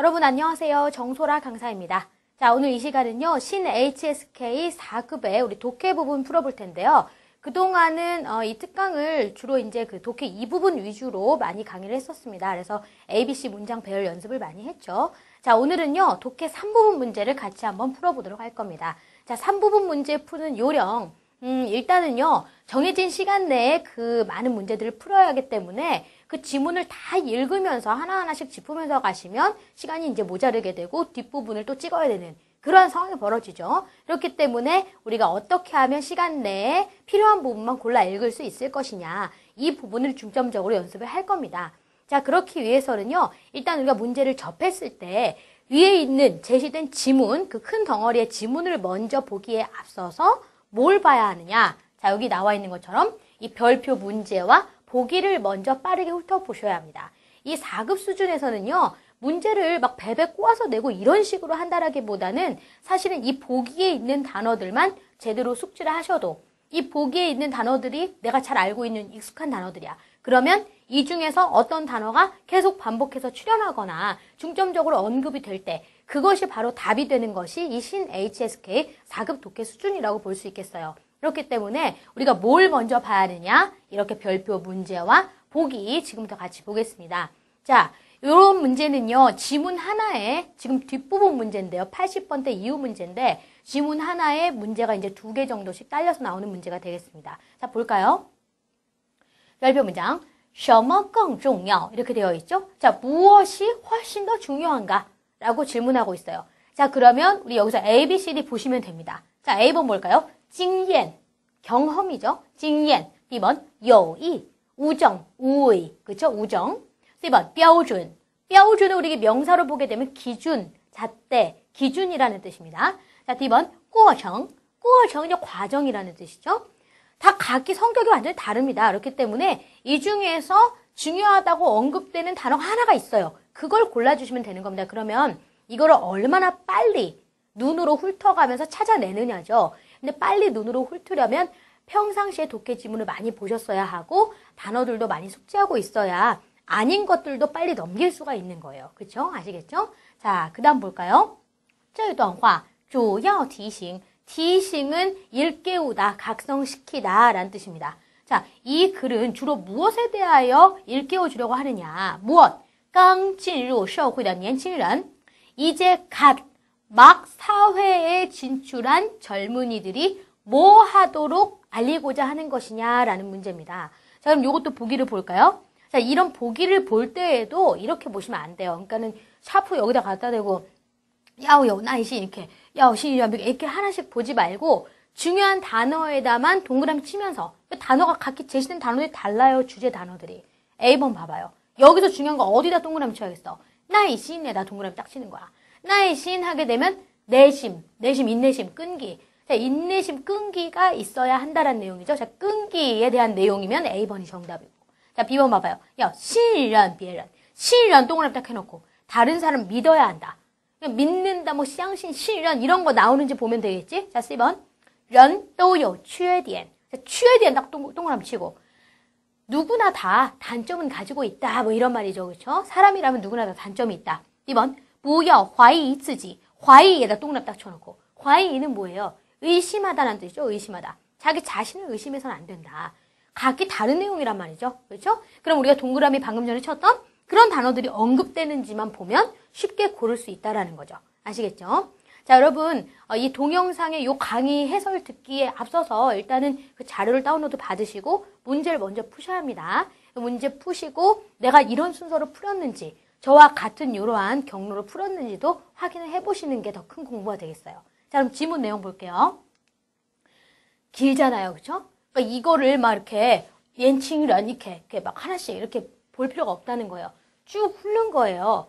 여러분 안녕하세요. 정소라 강사입니다. 자, 오늘 이 시간은요. 신 HSK 4급의 우리 독해 부분 풀어볼 텐데요. 그동안은 어, 이 특강을 주로 이제 그 독해 이 부분 위주로 많이 강의를 했었습니다. 그래서 ABC 문장 배열 연습을 많이 했죠. 자, 오늘은요. 독해 3부분 문제를 같이 한번 풀어보도록 할 겁니다. 자, 3부분 문제 푸는 요령. 음, 일단은요. 정해진 시간 내에 그 많은 문제들을 풀어야 하기 때문에 그 지문을 다 읽으면서 하나하나씩 짚으면서 가시면 시간이 이제 모자르게 되고 뒷부분을 또 찍어야 되는 그러한 상황이 벌어지죠. 그렇기 때문에 우리가 어떻게 하면 시간 내에 필요한 부분만 골라 읽을 수 있을 것이냐. 이 부분을 중점적으로 연습을 할 겁니다. 자, 그렇기 위해서는요. 일단 우리가 문제를 접했을 때 위에 있는 제시된 지문, 그 큰 덩어리의 지문을 먼저 보기에 앞서서 뭘 봐야 하느냐. 자, 여기 나와 있는 것처럼 이 별표 문제와 보기를 먼저 빠르게 훑어보셔야 합니다. 이 4급 수준에서는요. 문제를 막 베베 꼬아서 내고 이런 식으로 한다라기보다는 사실은 이 보기에 있는 단어들만 제대로 숙지를 하셔도 이 보기에 있는 단어들이 내가 잘 알고 있는 익숙한 단어들이야. 그러면 이 중에서 어떤 단어가 계속 반복해서 출현하거나 중점적으로 언급이 될 때 그것이 바로 답이 되는 것이 이 신 HSK 4급 독해 수준이라고 볼 수 있겠어요. 그렇기 때문에 우리가 뭘 먼저 봐야 하느냐? 이렇게 별표 문제와 보기 지금부터 같이 보겠습니다. 자, 이런 문제는요, 지문 하나에, 지금 뒷부분 문제인데요. 80번대 이후 문제인데, 지문 하나에 문제가 이제 두 개 정도씩 딸려서 나오는 문제가 되겠습니다. 자, 볼까요? 별표 문장. 什么更重要? 이렇게 되어 있죠? 자, 무엇이 훨씬 더 중요한가? 라고 질문하고 있어요. 자, 그러면 우리 여기서 A, B, C, D 보시면 됩니다. 자, A번 뭘까요? 经验, 경험이죠. 经验. B번 友谊, 우정, 우의, 그쵸? 우정. C번 标准. 标准은 우리 명사로 보게 되면 기준, 잣대, 기준이라는 뜻입니다. 자, D번 过程. 过程은 과정이라는 뜻이죠. 다 각기 성격이 완전히 다릅니다. 그렇기 때문에 이 중에서 중요하다고 언급되는 단어가 하나가 있어요. 그걸 골라주시면 되는 겁니다. 그러면 이거를 얼마나 빨리 눈으로 훑어가면서 찾아내느냐죠. 근데 빨리 눈으로 훑으려면 평상시에 독해 지문을 많이 보셨어야 하고 단어들도 많이 숙지하고 있어야 아닌 것들도 빨리 넘길 수가 있는 거예요. 그쵸? 아시겠죠? 자, 그 다음 볼까요? 这段话主要提醒 提醒은 일깨우다, 각성시키다 라는 뜻입니다. 자, 이 글은 주로 무엇에 대하여 일깨워 주려고 하느냐? 무엇? 刚进入社会的年轻人 이제 갓 막 사회에 진출한 젊은이들이 뭐 하도록 알리고자 하는 것이냐라는 문제입니다. 자, 그럼 이것도 보기를 볼까요? 자, 이런 보기를 볼 때에도 이렇게 보시면 안 돼요. 그러니까는 샤프 여기다 갖다 대고 야오요 나이시 이렇게 야오시 이렇게 하나씩 보지 말고 중요한 단어에다만 동그라미 치면서 그 단어가 각기 제시된 단어들이 달라요. 주제 단어들이. A번 봐봐요. 여기서 중요한 건 어디다 동그라미 쳐야겠어? 나의 시인에다 동그라미 딱 치는 거야. 나의 시인 하게 되면 내심, 내심, 인내심, 끈기. 자, 인내심, 끈기가 있어야 한다라는 내용이죠. 자, 끈기에 대한 내용이면 A번이 정답이고. 자, B번 봐봐요. 야, 신란, 비란. 신이란 동그라미 딱 해놓고. 다른 사람 믿어야 한다. 믿는다, 뭐, 쌍신, 신이란 이런 거 나오는지 보면 되겠지? 자, C번. 런, 또요, 취에 디엔. 취에 디엔 딱 동그라미 치고. 누구나 다 단점은 가지고 있다. 뭐 이런 말이죠. 그렇죠? 사람이라면 누구나 다 단점이 있다. 2번 무여 화이 이쓰지 화이에다 똥랍 딱 쳐놓고 화이는 뭐예요? 의심하다라는 뜻이죠. 의심하다. 자기 자신을 의심해서는 안 된다. 각기 다른 내용이란 말이죠. 그렇죠? 그럼 우리가 동그라미 방금 전에 쳤던 그런 단어들이 언급되는지만 보면 쉽게 고를 수 있다라는 거죠. 아시겠죠? 자, 여러분, 어, 이 동영상의 요 강의 해설 듣기에 앞서서 일단은 그 자료를 다운로드 받으시고 문제를 먼저 푸셔야 합니다. 문제 푸시고 내가 이런 순서로 풀었는지 저와 같은 이러한 경로로 풀었는지도 확인을 해보시는 게 더 큰 공부가 되겠어요. 자, 그럼 지문 내용 볼게요. 길잖아요. 그쵸? 그러니까 이거를 막 이렇게 옌칭이란 이렇게, 이렇게 막 하나씩 이렇게 볼 필요가 없다는 거예요. 쭉 훑는 거예요.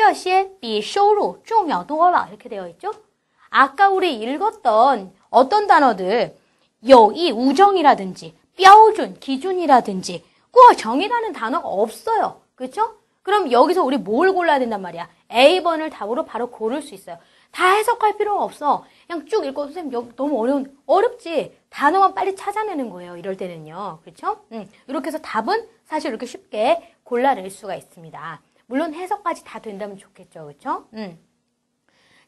这些比收入重要多了。 이렇게 되어 있죠? 아까 우리 읽었던 어떤 단어들, 여의, 우정이라든지, 标准, 기준이라든지, 꼭 정의라는 단어가 없어요. 그렇죠? 그럼 여기서 우리 뭘 골라야 된단 말이야? A번을 답으로 바로 고를 수 있어요. 다 해석할 필요가 없어. 그냥 쭉 읽고 선생님 여기 너무 어려운 어렵지. 단어만 빨리 찾아내는 거예요. 이럴 때는요. 그렇죠? 음, 이렇게 해서 답은 사실 이렇게 쉽게 골라낼 수가 있습니다. 물론 해석까지 다 된다면 좋겠죠. 그렇죠? 음.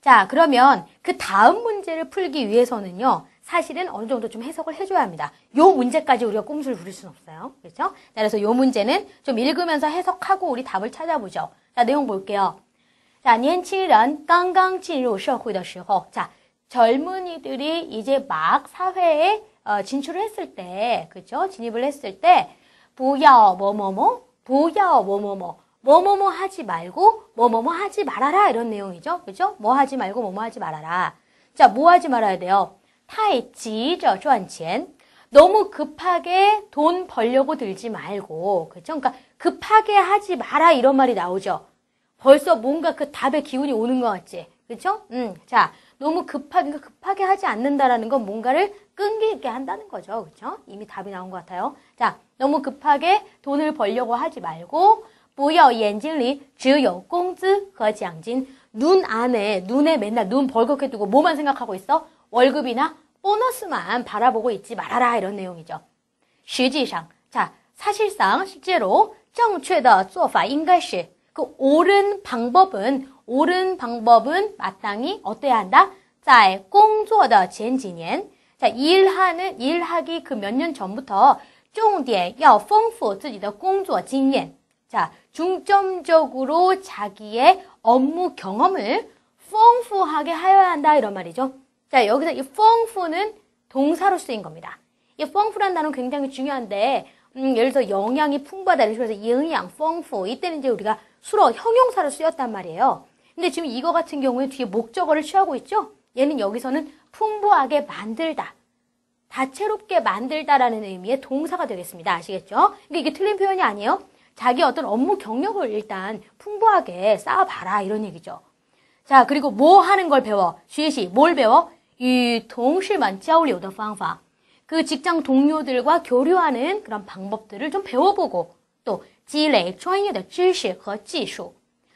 자, 그러면 그 다음 문제를 풀기 위해서는요. 사실은 어느 정도 좀 해석을 해줘야 합니다. 요 문제까지 우리가 꼼수를 부릴 수는 없어요. 그렇죠? 그래서 요 문제는 좀 읽으면서 해석하고 우리 답을 찾아보죠. 자, 내용 볼게요. 자, 年轻人刚刚进入社会的时候, 자, 젊은이들이 이제 막 사회에 어, 진출을 했을 때, 그죠? 진입을 했을 때, 不要 뭐뭐뭐, 不要 뭐뭐뭐, 뭐뭐뭐 하지 말고 뭐뭐뭐 하지 말아라 이런 내용이죠. 그죠? 뭐 하지 말고 뭐뭐 하지 말아라. 자, 뭐 하지 말아야 돼요? 타이지저 주안첸 너무 급하게 돈 벌려고 들지 말고 그죠? 그러니까 급하게 하지 마라 이런 말이 나오죠. 벌써 뭔가 그 답의 기운이 오는 것 같지. 그렇죠? 음, 자, 너무 급하게 그러니까 급하게 하지 않는다라는 건 뭔가를 끈기있게 한다는 거죠. 그렇죠? 이미 답이 나온 것 같아요. 자, 너무 급하게 돈을 벌려고 하지 말고 不要眼睛里只有工资和奖金.눈 안에, 눈에 맨날 눈 벌겋게 두고 뭐만 생각하고 있어? 월급이나 보너스만 바라보고 있지 말아라. 이런 내용이죠. 实际上, 자, 사실상, 실제로, 正确的做法应该是그 옳은 방법은 옳은 방법은 마땅히 어때야 한다? 在工作的前几年 자, 일하는 일하기 그 몇 년 전부터 重点要丰富自己的工作经验. 자, 중점적으로 자기의 업무 경험을 풍부하게 하여야 한다 이런 말이죠. 자 여기서 이 풍부는 동사로 쓰인 겁니다. 이 풍부란 단어 굉장히 중요한데 음, 예를 들어 영양이 풍부하다 이런 식으로 영양, 풍부 이때는 이제 우리가 수로 형용사로 쓰였단 말이에요. 근데 지금 이거 같은 경우에 뒤에 목적어를 취하고 있죠. 얘는 여기서는 풍부하게 만들다. 다채롭게 만들다라는 의미의 동사가 되겠습니다. 아시겠죠? 그러니까 이게 틀린 표현이 아니에요. 자기 어떤 업무 경력을 일단 풍부하게 쌓아봐라 이런 얘기죠. 자 그리고 뭐 하는 걸 배워? 쉬시 뭘 배워? 이 동실만 짜오리오더 방파. 그 직장 동료들과 교류하는 그런 방법들을 좀 배워보고 또 지레이 초인의 지식和 지수.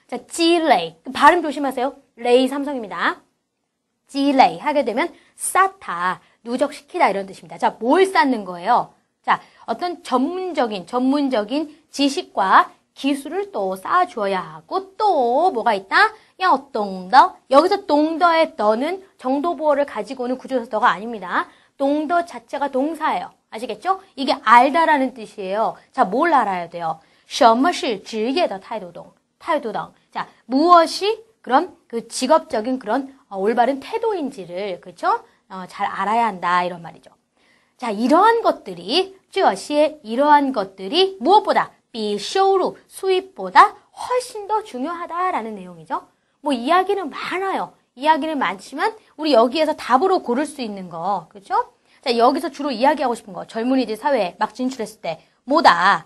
자 지레이 발음 조심하세요. 레이 삼성입니다. 지레이 하게 되면 쌓다 누적시키다 이런 뜻입니다. 자 뭘 쌓는 거예요? 자 어떤 전문적인 전문적인 지식과 기술을 또 쌓아주어야 하고 또 뭐가 있다? 야, 동더. 여기서 동더의 더는 정도보어를 가지고 오는 구조서가 아닙니다. 동더 자체가 동사예요. 아시겠죠? 이게 알다라는 뜻이에요. 자, 뭘 알아야 돼요? 什么是职业的态度懂态度等 자, 무엇이 그런 그 직업적인 그런 어, 올바른 태도인지를 그렇죠? 어, 잘 알아야 한다 이런 말이죠. 자, 이러한 것들이 这些 이러한 것들이 무엇보다 이 쇼루 수입보다 훨씬 더 중요하다라는 내용이죠. 뭐 이야기는 많아요. 이야기는 많지만 우리 여기에서 답으로 고를 수 있는 거 그렇죠? 자 여기서 주로 이야기하고 싶은 거 젊은이들 사회에 막 진출했을 때 뭐다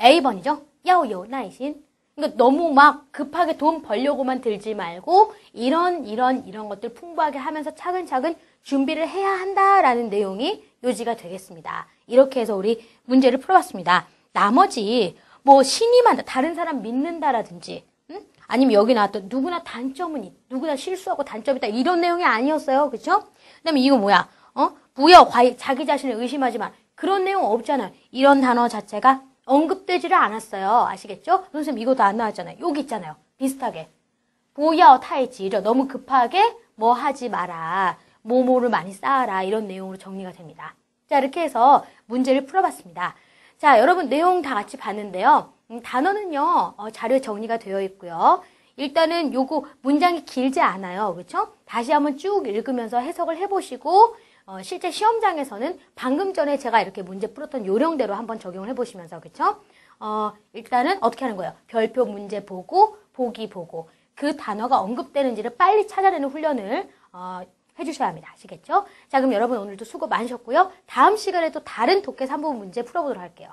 A 번이죠. 야오요 나이신. 그러니까 너무 막 급하게 돈 벌려고만 들지 말고 이런 이런 이런 것들 풍부하게 하면서 차근차근 준비를 해야 한다라는 내용이 요지가 되겠습니다. 이렇게 해서 우리 문제를 풀어봤습니다. 나머지 뭐 신임한다, 다른 사람 믿는다라든지 응? 아니면 여기 나왔던 누구나 단점은 있, 누구나 실수하고 단점이 있다 이런 내용이 아니었어요. 그렇죠? 그다음에 이거 뭐야? 어? 부여 과일 자기 자신을 의심하지만 그런 내용 없잖아요. 이런 단어 자체가 언급되지를 않았어요. 아시겠죠? 선생님 이것도 안 나왔잖아요. 여기 있잖아요. 비슷하게. 보여 타이지를 너무 급하게 뭐 하지 마라. 모모를 많이 쌓아라. 이런 내용으로 정리가 됩니다. 자, 이렇게 해서 문제를 풀어봤습니다. 자, 여러분 내용 다 같이 봤는데요. 음, 단어는요, 어, 자료에 정리가 되어 있고요. 일단은 요거 문장이 길지 않아요. 그렇죠? 다시 한번 쭉 읽으면서 해석을 해보시고 어, 실제 시험장에서는 방금 전에 제가 이렇게 문제 풀었던 요령대로 한번 적용을 해보시면서 그렇죠? 어, 일단은 어떻게 하는 거예요? 별표 문제 보고 보기 보고 그 단어가 언급되는지를 빨리 찾아내는 훈련을 어, 해주셔야 합니다. 아시겠죠? 자, 그럼 여러분 오늘도 수고 많으셨고요. 다음 시간에 또 다른 독해 3부분 문제 풀어보도록 할게요.